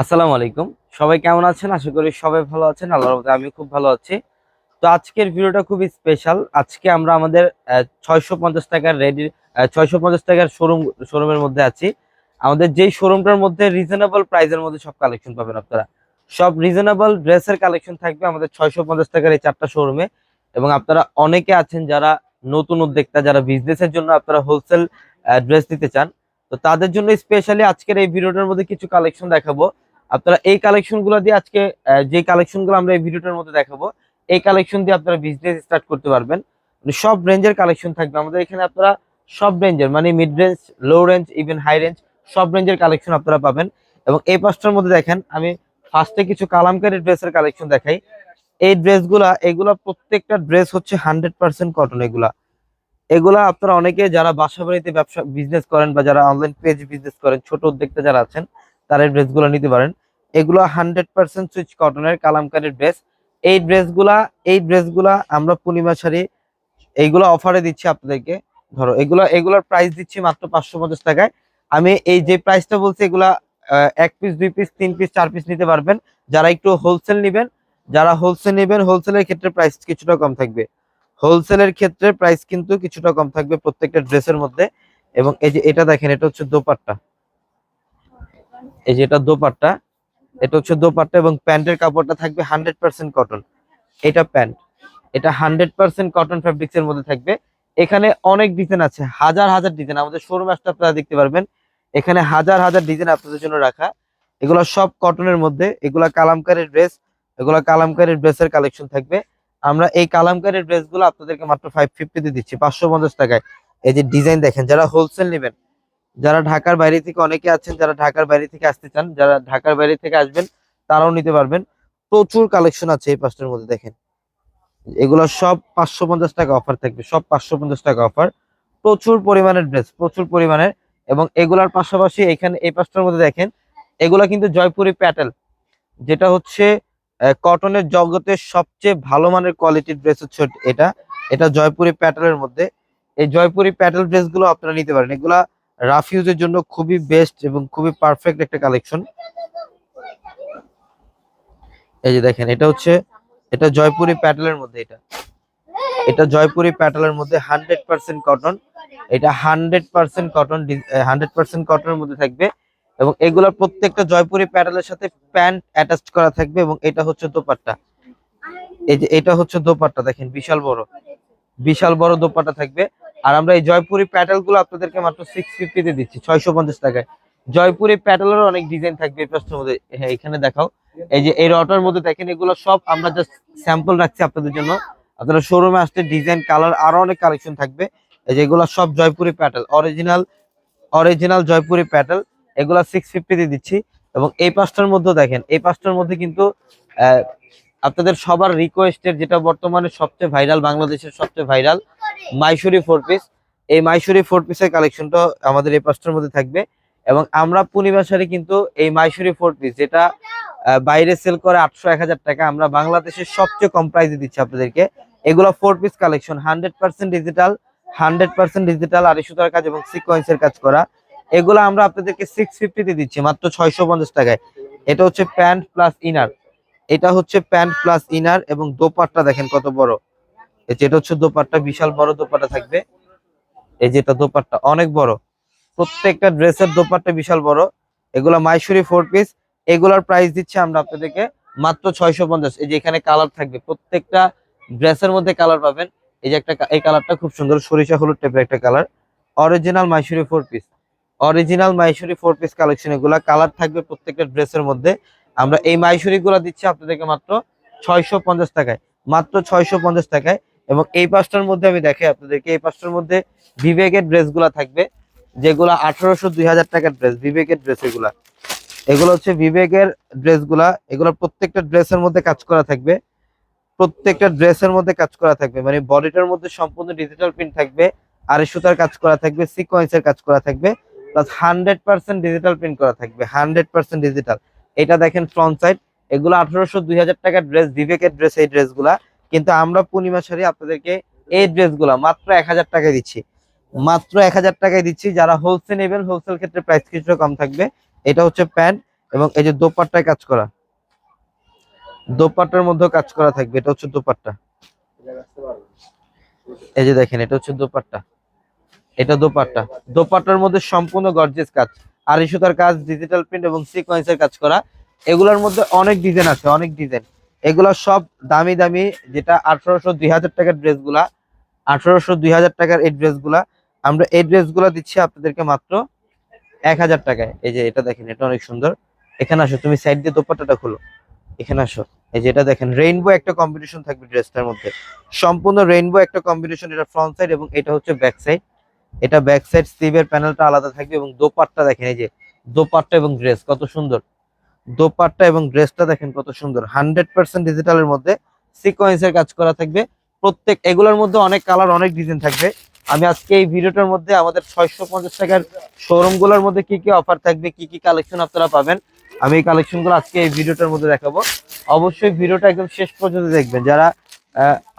আসসালামু আলাইকুম। সবাই কেমন আছেন? আশা করি সবাই ভালো আছেন। আল্লাহর রহমতে আমি খুব ভালো আছি। তো আজকের ভিডিওটা খুবই স্পেশাল আজকে আমরা আমাদের ছয়শো পঞ্চাশ টাকার রেডি ছয়শো পঞ্চাশ টাকার শোরুম শোরুমের মধ্যে আছি। আমাদের যেই শোরুমটার মধ্যে রিজনেবল প্রাইসের মধ্যে সব কালেকশন পাবেন আপনারা। সব রিজনেবল ড্রেসের কালেকশন থাকবে আমাদের ছয়শো পঞ্চাশ টাকার এই চারটা শোরুমে এবং আপনারা অনেকে আছেন যারা নতুন উদ্যোক্তা, যারা বিজনেসের জন্য আপনারা হোলসেল ড্রেস দিতে চান। তো তাদের জন্য স্পেশালি আজকের এই ভিডিওটার মধ্যে কিছু কালেকশন দেখাবো। আপনারা এই কালেকশনগুলো দিয়ে আজকে যে কালেকশনগুলো আমরা এই ভিডিওটার মধ্যে দেখাবো, এই কালেকশন দিয়ে আপনারা বিজনেস স্টার্ট করতে পারবেন। মানে সব রেঞ্জের কালেকশন থাকবে। আমাদের এখানে আপনারা সব রেঞ্জের মানে mid range low range even high range সব রেঞ্জের কালেকশন আপনারা পাবেন। এবং এই পাঁচটার মধ্যে দেখেন, আমি ফার্স্টে কিছু কালামকারী ড্রেসের কালেকশন দেখাই। এই ড্রেসগুলা, এগুলা প্রত্যেকটা ড্রেস হচ্ছে হান্ড্রেড পার্সেন্ট কটন এগুলা। এগুলা আপনারা অনেকে যারা বাসা বাড়িতে ব্যবসা বিজনেস করেন বা যারা অনলাইন পেজ বিজনেস করেন, ছোট উদ্যোক্তা যারা আছেন তারা এই ড্রেসগুলো নিতে পারেন। এগুলো হান্ড্রেড পার্সেন্ট সুইচ কটনের কালামকারী ড্রেস। এই ড্রেসগুলা এই ড্রেসগুলা আমরা পূর্ণিমা শাড়ি, এইগুলো অফারে দিচ্ছি আপনাদেরকে। ধরো, এগুলা, এগুলোর প্রাইস দিচ্ছি মাত্র পাঁচশো পঞ্চাশ টাকায়। আমি এই যে প্রাইসটা বলছি, এগুলা এক পিস দুই পিস তিন পিস চার পিস নিতে পারবেন। যারা একটু হোলসেল নেবেন, যারা হোলসেল নেবেন হোলসেলের ক্ষেত্রে প্রাইস কিছুটা কম থাকবে। হোলসেলের ক্ষেত্রে প্রাইস কিন্তু কিছুটা কম থাকবে প্রত্যেকটা ড্রেসের মধ্যে। এবং এই যে এটা দেখেন, এটা হচ্ছে দোপাট্টা। এই যে এটা দোপাট্টা, এটা হচ্ছে দোপাট্টা এবং প্যান্টের কাপড়টা থাকবে হান্ড্রেড পার্সেন্ট কটন। এটা প্যান্ট, এটা হান্ড্রেড পার্সেন্ট কটন ফ্যাব্রিক্স এর মধ্যে থাকবে। এখানে অনেক ডিজাইন আছে, হাজার হাজার ডিজাইন। আমাদের শোরুম আসতে আপনারা দেখতে পারবেন, এখানে হাজার হাজার ডিজাইন আপনাদের জন্য রাখা। এগুলো সব কটনের মধ্যে, এগুলা কালামকারীর ড্রেস, এগুলা কালামকারীর ড্রেসের কালেকশন থাকবে। আমরা এই কালামকারীর ড্রেসগুলো আপনাদেরকে মাত্র ফাইভ ফিফটিতে দিচ্ছি, পাঁচশো পঞ্চাশ টাকায়। এই যে ডিজাইন দেখেন, যারা হোলসেল নেবেন যারা ঢাকার বাইরে থেকে অনেকে আছেন, যারা ঢাকার বাইরে থেকে আসতে চান, যারা ঢাকার বাইরে থেকে আসবেন, তারাও নিতে পারবেন। প্রচুর কালেকশন আছে এই পাঁচটার মধ্যে, দেখেন। এগুলো সব পাঁচশো পঞ্চাশ টাকা অফার থাকবে, সব পাঁচশো পঞ্চাশ টাকা অফার প্রচুর পরিমাণের ড্রেস প্রচুর পরিমাণের, এবং এগুলার পাশাপাশি এখানে এই পাঁচটার মধ্যে দেখেন, এগুলা কিন্তু জয়পুরি প্যাটেল, যেটা হচ্ছে কটনের জগতের সবচেয়ে ভালো মানের কোয়ালিটির ড্রেস হচ্ছে এটা এটা জয়পুরি প্যাটেলের মধ্যে। এই জয়পুরি প্যাটেল ড্রেসগুলো আপনারা নিতে পারেন। এগুলা রাফ ইউজের জন্য খুবই বেস্ট এবং খুবই পারফেক্ট একটা কালেকশন এই যে দেখেন, এটা হচ্ছে, এটা জয়পুরি প্যাটেলের মধ্যে এটা। এটা জয়পুরি প্যাটেলের মধ্যে হান্ড্রেড পার্সেন্ট কটন এটা hundred percent cotton hundred percent কটনের মধ্যে থাকবে। এবং এগুলোর প্রত্যেকটা জয়পুরি প্যাটেলের সাথে প্যান্ট অ্যাটাচ করা থাকবে এবং এটা হচ্ছে দোপাট্টা। এই যে, এটা হচ্ছে দোপাট্টা, দেখেন, বিশাল বড়। বিশাল বড় দোপাট্টা থাকবে। আর আমরা এই জয়পুরি প্যাটেলগুলো আপনাদেরকে মাত্র সিক্স ফিফটিতে দিচ্ছি, ছয়শো পঞ্চাশ টাকায়। জয়পুরি প্যাটেলের অনেক ডিজাইন থাকবে এই প্রশ্নের মধ্যে। হ্যাঁ এখানে দেখাও। এই যে এই রটার মধ্যে দেখেন, এগুলো সব আমরা জাস্ট স্যাম্পল রাখছি আপনাদের জন্য। আপনারা শোরুমে আসতে ডিজাইন কালার আরও অনেক কালেকশন থাকবে। এই যে এগুলো সব জয়পুরি প্যাটেল অরিজিনাল অরিজিনাল জয়পুরি প্যাটেল এগুলা সিক্স ফিফটিতে দিচ্ছি। এবং এই পাঁচটার মধ্যে দেখেন, এই পাঁচটার মধ্যে কিন্তু আপনাদের সবার রিকোয়েস্টের যেটা বর্তমানে সবচেয়ে ভাইরাল বাংলাদেশের সবচেয়ে ভাইরাল মাইশুরি ফোর পিস এই মাইশুরি ফোর পিসের কালেকশনটা আমাদের এই পাঁচটার মধ্যে থাকবে। এবং আমরা পূর্ণিমাশারে কিন্তু এই মাইশুরি ফোর পিস যেটা বাইরে সেল করে আটশো এক হাজার টাকা আমরা বাংলাদেশের সবচেয়ে কম প্রাইসে দিচ্ছি আপনাদেরকে। এগুলো four piece collection hundred percent digital hundred percent digital আড়াই সুতার কাজ এবং সিকোয়েন্সের কাজ করা। এগুলো আমরা আপনাদেরকে সিক্স ফিফটিতে দিচ্ছি, মাত্র ছয়শো পঞ্চাশ টাকায়। এটা হচ্ছে প্যান্ট প্লাস ইনার এটা হচ্ছে প্যান্ট প্লাস ইনার এবং দোপাট্টা দেখেন কত বড়। এই যে এটা হচ্ছে দোপাট্টা, বিশাল বড় দোপাট্টা থাকবে। এই যেটা দোপাট্টা অনেক বড়। প্রত্যেকটা ড্রেসের দোপাট্টা বিশাল বড়। এগুলো মাইশুরি ফোর পিস এগুলার প্রাইস দিচ্ছে আমরা আপনাদেরকে মাত্র ছয়শো পঞ্চাশ। এই যে এখানে কালার থাকবে। প্রত্যেকটা ড্রেসের মধ্যে কালার পাবেন। এই যে একটা এই কালারটা খুব সুন্দর। সরিষা হলুদ টাইপের একটা colour original Mysuri four piece original Mysuri four piece collection এগুলা কালার থাকবে প্রত্যেকটা ড্রেসের মধ্যে। আমরা এই মাইশুরি গুলা দিচ্ছি আপনাদেরকে মাত্র ছয়শো পঞ্চাশ টাকায়। মাত্র ছয়শো পঞ্চাশ টাকায়। এবং এই পাঁচটার মধ্যে আমি দেখে আপনাদেরকে, এই পাঁচটার মধ্যে বিবেকের ড্রেসগুলা থাকবে, যেগুলা আঠারোশো দুই হাজার টাকার ড্রেস, বিবেকের ড্রেস এগুলা। এগুলো হচ্ছে বিবেকের ড্রেসগুলা, এগুলো প্রত্যেকটা ড্রেসের মধ্যে কাজ করা থাকবে। প্রত্যেকটা ড্রেসের মধ্যে কাজ করা থাকবে মানে বডিটার মধ্যে সম্পূর্ণ ডিজিটাল প্রিন্ট থাকবে, আর সুতার কাজ করা থাকবে সিকোয়েন্সের কাজ করা থাকবে plus hundred percent digital print করা থাকবে হান্ড্রেড পার্সেন্ট ডিজিটাল এটা দেখেন ফ্রন্ট সাইড এগুলো আঠারোশো দুই হাজার টাকার ড্রেস, বিবেকের ড্রেস এই ড্রেসগুলা। কিন্তু আমরা পূর্ণিমা শাড়ি আপনাদেরকে এই ড্রেসগুলা মাত্র এক হাজার টাকায় দিচ্ছি। মাত্র এক হাজার টাকায় দিচ্ছি, যারা হোলসেল নেবেন হোলসেল ক্ষেত্রে প্রাইস কিছুটা কম থাকবে। এটা হচ্ছে প্যান্ট এবং এই যে দোপাট্টায় কাজ করা। দোপাট্টার মধ্যেও কাজ করা থাকবে, এটা হচ্ছে দোপাট্টা। এই যে দেখেন, এটা হচ্ছে দোপাট্টা। এটা দোপাট্টা। দোপাট্টার মধ্যে সম্পূর্ণ গর্জেস কাজ। আর সুতার কাজ ডিজিটাল প্রিন্ট এবং সিকোয়েন্সের কাজ করা। এগুলোর মধ্যে অনেক ডিজাইন আছে, অনেক ডিজাইন এগুলো সব দামি দামি, যেটা আঠারোশো দুই হাজার টাকার ড্রেসগুলা, আঠারোশো দুই হাজার টাকার এই ড্রেসগুলা। আমরা এই ড্রেসগুলা দিচ্ছি আপনাদেরকে মাত্র এক হাজার টাকায়। এই যে এটা দেখেন, এটা অনেক সুন্দর। এখানে আসো, তুমি সাইড দিয়ে দোপাট্টাটা খোলো। এখানে আসো। এই যে এটা দেখেন রেইনবো একটা কম্বিনেশন থাকবে ড্রেসটার মধ্যে। সম্পূর্ণ রেইনবো একটা কম্বিনেশন এটা ফ্রন্ট সাইড এবং এটা হচ্ছে ব্যাক সাইড এটা ব্যাক সাইড স্লিভের প্যানেলটা আলাদা থাকবে এবং দোপাট্টা দেখেন, এই যে দোপাট্টা এবং ড্রেস কত সুন্দর। দোপাট্টা এবং ড্রেসটা দেখেন কত সুন্দর। হান্ড্রেড পার্সেন্ট ডিজিটালের মধ্যে সিকোয়েন্সের কাজ করা থাকবে। প্রত্যেক, এগুলোর মধ্যে অনেক কালার, অনেক ডিজাইন থাকবে। আমি আজকে এই ভিডিওটার মধ্যে আমাদের ছয়শো পঞ্চাশ টাকার শোরুমগুলোর মধ্যে কি কি অফার থাকবে, কি কি কালেকশন আপনারা পাবেন, আমি এই কালেকশনগুলো আজকে এই ভিডিওটার মধ্যে দেখাবো। অবশ্যই ভিডিওটা একদম শেষ পর্যন্ত দেখবেন। যারা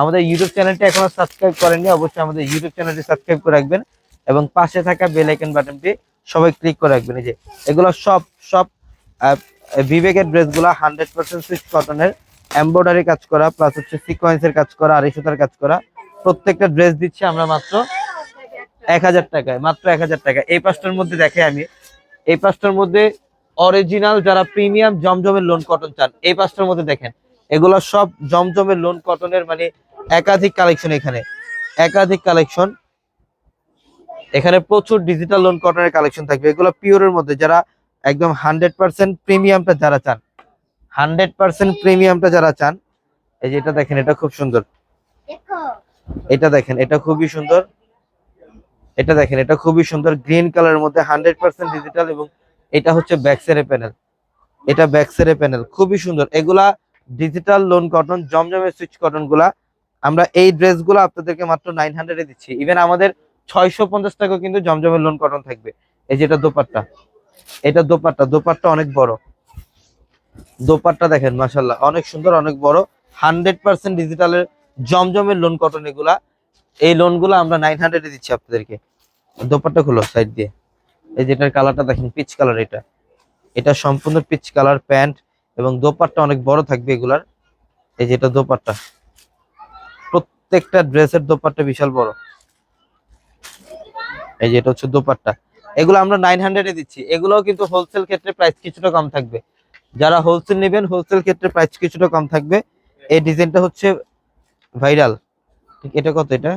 আমাদের ইউটিউব চ্যানেলটি এখনও সাবস্ক্রাইব করেননি, অবশ্যই আমাদের ইউটিউব চ্যানেলটি সাবস্ক্রাইব করে রাখবেন এবং পাশে থাকা বেল আইকন বাটনটি সবাই ক্লিক করে রাখবেন। এই যে, এগুলো সব সব বিবেকের ড্রেসগুলো হান্ড্রেড পার্সেন্ট সুইচ কটনের এমব্রয়ডারি কাজ করা প্লাস হচ্ছে সিকোয়েন্সের কাজ করা আড়াই সুতার কাজ করা। প্রত্যেকটা ড্রেস দিচ্ছি আমরা মাত্র এক হাজার টাকায়, মাত্র এক হাজার টাকা এই পাঁচটার মধ্যে দেখে আমি। এই পাঁচটার মধ্যে অরিজিনাল যারা প্রিমিয়াম জমজমের লোন কটন চান, এই পাঁচটার মধ্যে দেখেন। এগুলো সব জমজমের লোন কটনের মানে একাধিক কালেকশন এখানে। একাধিক কালেকশন এখানে প্রচুর ডিজিটাল লোন কটনের কালেকশন থাকবে। এগুলো পিওরের মধ্যে, যারা একদম হান্ড্রেড পার্সেন্ট প্রিমিয়ামটা যারা চান হান্ড্রেড পার্সেন্ট প্রিমিয়ামটা যারা চান এই যে এটা দেখেন এটা খুব সুন্দর। এটা দেখেন এটা খুবই সুন্দর। এটা দেখেন এটা খুবই সুন্দর গ্রিন কালারের মধ্যে হান্ড্রেড পার্সেন্ট ডিজিটাল এবং এটা হচ্ছে ব্যাকসেরে প্যানেল এটা ব্যাকসেরে প্যানেল খুবই সুন্দর। এগুলা ডিজিটাল লোন কটন জমজমের সুইচ কটনগুলা। আমরা এই ড্রেসগুলো আপনাদেরকে মাত্র নাইন হান্ড্রেডে দিচ্ছি। ইভেন আমাদের ছয়শো পঞ্চাশ টাকা কিন্তু জমজমের লোন কটন থাকবে। এই যেটা দোপাট্টা। এটা দোপাট্টা দোপাট্টা অনেক বড়। দোপাট্টা দেখেন মাসাল্লাহ অনেক সুন্দর, অনেক বড়। হান্ড্রেড পার্সেন্ট ডিজিটালের জমজমের লোন কটন এগুলা। এই লোনগুলো আমরা নাইন হান্ড্রেডে দিচ্ছি আপনাদেরকে। দোপাট্টা খুলো সাইড দিয়ে। এই যেটার কালারটা দেখেন পিচ কালার এটা। এটা সম্পূর্ণ পিচ কালার প্যান্ট এবং দোপাট্টা অনেক বড় থাকবে এগুলার। এই যেটা দোপাট্টা। প্রত্যেকটা ড্রেসের দোপাট্টা বিশাল বড়। এই যে এটা হচ্ছে দোপাট্টা। এগুলো আমরা নাইন হান্ড্রেডে দিচ্ছি। এগুলোও কিন্তু হোলসেল ক্ষেত্রে প্রাইস কিছুটা কম থাকবে। যারা হোলসেল নেবেন হোলসেল ক্ষেত্রে প্রাইস কিছুটা কম থাকবে। এই ডিজাইনটা হচ্ছে ভাইরাল ঠিক, এটা কত এটা?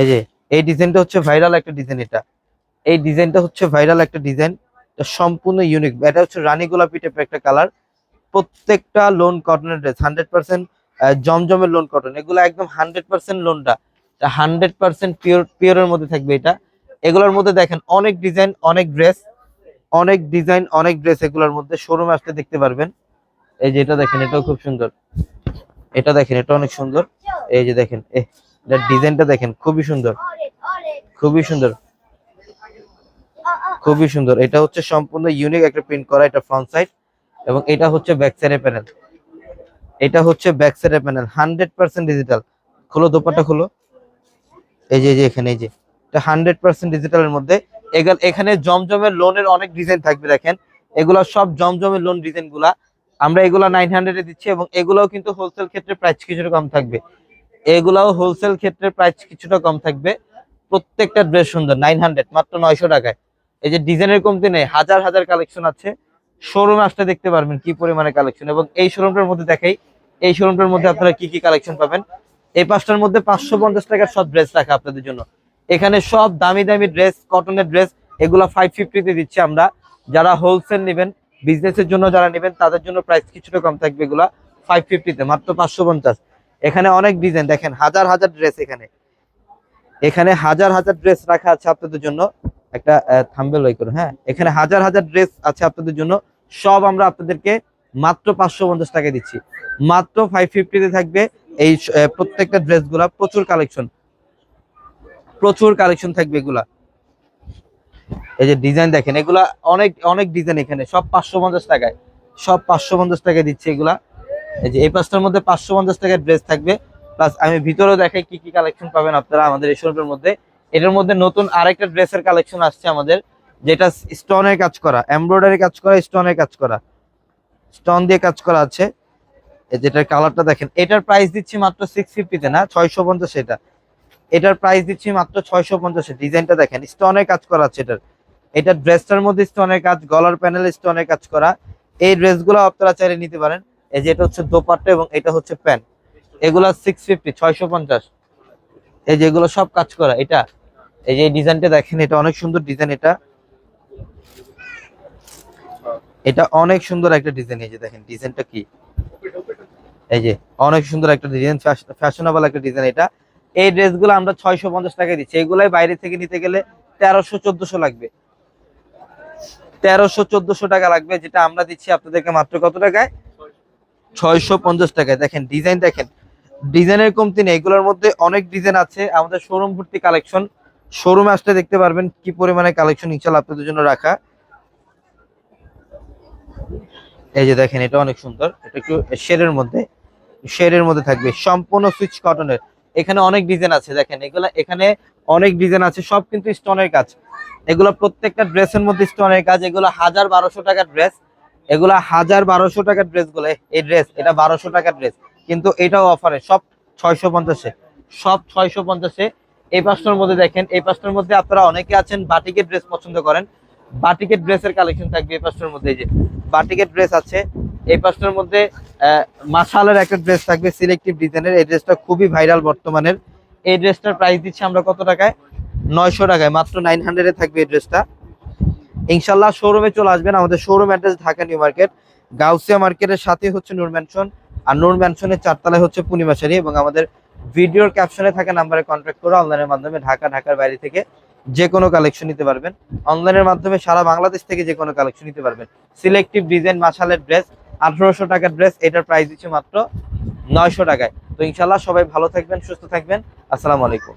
এই যে, এই ডিজাইনটা হচ্ছে ভাইরাল একটা ডিজাইন এটা। এই ডিজাইনটা হচ্ছে ভাইরাল একটা ডিজাইন সম্পূর্ণ ইউনিক এটা হচ্ছে রানী গোলাপি টাইপের একটা কালার প্রত্যেকটা লোন কটনের ড্রেস হান্ড্রেড পার্সেন্ট জমজমের লোন কটন এগুলো একদম হান্ড্রেড পার্সেন্ট লোনটা হান্ড্রেড পার্সেন্ট পিওর পিওরের মধ্যে থাকবে এটা। এগুলোর মধ্যে দেখেন অনেক ডিজাইন, অনেক ড্রেস, অনেক ডিজাইন, অনেক ড্রেস এগুলোর মধ্যে শোরুমে আসতে দেখতে পারবেন। এই যে এটা দেখেন, এটাও খুব সুন্দর। এটা দেখেন, এটা অনেক সুন্দর। এই যে দেখেন এটার ডিজাইনটা দেখেন, খুবই সুন্দর। খুবই সুন্দর। খুবই সুন্দর। এটা হচ্ছে সম্পূর্ণ ইউনিক একটা প্রিন্ট করা এটা ফ্রন্ট সাইড এবং এটা হচ্ছে ব্যাক সাইডের প্যানেল এটা হচ্ছে ব্যাক সাইডের প্যানেল হান্ড্রেড পার্সেন্ট ডিজিটাল খুলো দোপাটা খুলো। এই যে এখানে, এই যে। হান্ড্রেড পার্সেন্ট ডিজিটালের মধ্যে। এখানে জমজমের লোনের অনেক ডিজাইন থাকবে দেখেন। এগুলো সব জমজমের লোন ডিজাইনগুলা। আমরা এগুলা নাইন হান্ড্রেডে দিচ্ছি এবং এগুলাও কিন্তু হোলসেল ক্ষেত্রে প্রাইস কিছুটা কম থাকবে। এগুলাও হোলসেল ক্ষেত্রে প্রাইস কিছুটা কম থাকবে। প্রত্যেকটা ড্রেস সুন্দর নাইন হান্ড্রেড মাত্র নয়শো টাকায়। এই যে ডিজাইনের কমতি নেই, হাজার হাজার কালেকশন আছে। শোরুম আসতে দেখতে পারবেন কি পরিমাণে কালেকশন এবং এই শোরুমটার মধ্যে দেখাই, এই শোরুমটার মধ্যে আপনারা কি কি কালেকশন পাবেন? এই পাঁচটার মধ্যে পাঁচশো পঞ্চাশ টাকার সব ড্রেস রাখা আপনাদের জন্য। এখানে সব দামি দামি ড্রেস কটনের ড্রেস এগুলো ফাইভ ফিফটিতে দিচ্ছি আমরা। যারা হোলসেল নেবেন বিজনেসের জন্য যারা নেবেন, তাদের জন্য প্রাইস কিছুটা কম থাকবে এগুলা ফাইভ ফিফটিতে মাত্র পাঁচশো পঞ্চাশ। এখানে অনেক ডিজাইন দেখেন, হাজার হাজার ড্রেস এখানে। এখানে হাজার হাজার ড্রেস রাখা আছে আপনাদের জন্য। একটা থাম্বেল ওই করুন হ্যাঁ। এখানে হাজার হাজার ড্রেস আছে আপনাদের জন্য। সব আমরা আপনাদেরকে মাত্র পাঁচশো পঞ্চাশ টাকা দিচ্ছি। মাত্র ফাইভ ফিফটিতে থাকবে এই প্রত্যেকটা ড্রেসগুলা প্রচুর কালেকশন প্রচুর কালেকশন থাকবে এগুলা। এই যে ডিজাইন দেখেন, এগুলা অনেক অনেক ডিজাইন এখানে, সব পাঁচশো পঞ্চাশ টাকায়। সব পাঁচশো পঞ্চাশ টাকায় দিচ্ছে এগুলা। এই যে এই পাঁচটার মধ্যে পাঁচশো পঞ্চাশ টাকায় ড্রেস থাকবে। প্লাস আমি ভিতরেও দেখাই কি কি কালেকশন পাবেন আপনারা আমাদের এই শোরুমের মধ্যে। এটার মধ্যে নতুন আরেকটা ড্রেসের কালেকশন আসছে আমাদের, যেটা স্টোনের কাজ করা এমব্রয়ডারি কাজ করা স্টোনের কাজ করা। স্টোন দিয়ে কাজ করা আছে। যেটার কালারটা দেখেন, এটার প্রাইস দিচ্ছি মাত্র সিক্স ফিফটিতে না, ছয়শো পঞ্চাশ এটা। এটার প্রাইস দিচ্ছি মাত্র ছয়শো পঞ্চাশে। ডিজাইনটা দেখেন স্টোনের কাজ করা আছে এটার। এটা ড্রেসটার মধ্যে স্টোনের কাজ, গলার প্যানেল স্টোনের কাজ করা। এই ড্রেসগুলো আপনারা চাইলে নিতে পারেন। এই যে এটা হচ্ছে দোপাট্টা এবং এটা হচ্ছে প্যান্ট। এগুলা সিক্স ফিফটি ছয়শো পঞ্চাশ। এই যেগুলো সব কাজ করা, এটা। এই যে ডিজাইনটা দেখেন, এটা অনেক সুন্দর ডিজাইন এটা। এটা অনেক সুন্দর একটা ডিজাইন, এই যে দেখেন, ডিজাইনটা কি? এই যে অনেক সুন্দর একটা ডিজাইন ফ্যাশনেবল একটা ডিজাইন এটা। এই ড্রেসগুলো আমরা ছয়শো পঞ্চাশ টাকায় দিচ্ছি। এগুলাই বাইরে থেকে নিতে গেলে তেরোশো চোদ্দশো লাগবে। তেরোশো চোদ্দশো টাকা লাগবে, যেটা আমরা দিচ্ছি আপনাদেরকে মাত্র কত টাকায়? ছয়শো পঞ্চাশ টাকায়। দেখেন, ডিজাইন দেখেন। ডিজাইনের কমতি নেই। এগুলোর মধ্যে অনেক ডিজাইন আছে। আমাদের শোরুম ভর্তি কালেকশন। শোরুমে আসলে দেখতে পারবেন কি পরিমাণে কালেকশন ইনশাল্লাহ আপনাদের জন্য রাখা। এই যে দেখেন, এটা অনেক সুন্দর। এটা একটু শেডের মধ্যে শেডের মধ্যে থাকবে। সম্পূর্ণ সুইচ কটনের এখানে অনেক ডিজাইন আছে, দেখেন। এগুলা এখানে অনেক ডিজাইন আছে, সব কিন্তু স্টোনের কাজ। এগুলো প্রত্যেকটা ড্রেসের মধ্যে স্টোনের কাজ। এগুলো হাজার বারোশো টাকার ড্রেস এগুলা হাজার বারোশো টাকার ড্রেসগুলো এই ড্রেস এটা বারোশো টাকার ড্রেস কিন্তু এটাও অফারে সব ছয়শো পঞ্চাশে। সব ছয়শো পঞ্চাশে। এই পাঁচটার মধ্যে দেখেন, এই পাঁচটার মধ্যে আপনারা অনেকে আছেন বাটিকের ড্রেস পছন্দ করেন। বাটিকের ড্রেসের কালেকশন থাকবে এই পাঁচটার মধ্যে। এই যে বাটিকের ড্রেস আছে, এই পাঁচটার মধ্যে মাসালের একটা ড্রেস থাকবে সিলেক্টিভ ডিজাইনের এই ড্রেসটা খুবই ভাইরাল বর্তমানের। এই ড্রেসটার প্রাইস দিচ্ছি আমরা কত টাকায়? নয়শো টাকায়, মাত্র নাইন হান্ড্রেডে থাকবে এই ড্রেসটা ইনশাল্লাহ শোরুমে চলে আসবেন। আমাদের showroom address Dhaka new market. Gausia মার্কেটের সাথে হচ্ছে নূর ম্যানশন আর নূর ম্যানশনের চারতলায় হচ্ছে পূর্ণিমাশারি এবং আমাদের ভিডিওর ক্যাপশনে থাকা নাম্বারে কন্ট্যাক্ট করে। অনলাইনের মাধ্যমে ঢাকা, ঢাকার বাইরে থেকে যে কোনো কালেকশন নিতে পারবেন। অনলাইনের মাধ্যমে সারা বাংলাদেশ থেকে যে কোনো কালেকশন নিতে পারবেন। সিলেক্টিভ ডিজাইন মাসালের ড্রেস আঠারোশো টাকার ড্রেস এটার প্রাইস দিচ্ছে মাত্র নয়শো টাকায়। তো ইনশাল্লাহ সবাই ভালো থাকবেন, সুস্থ থাকবেন। আসসালামু আলাইকুম।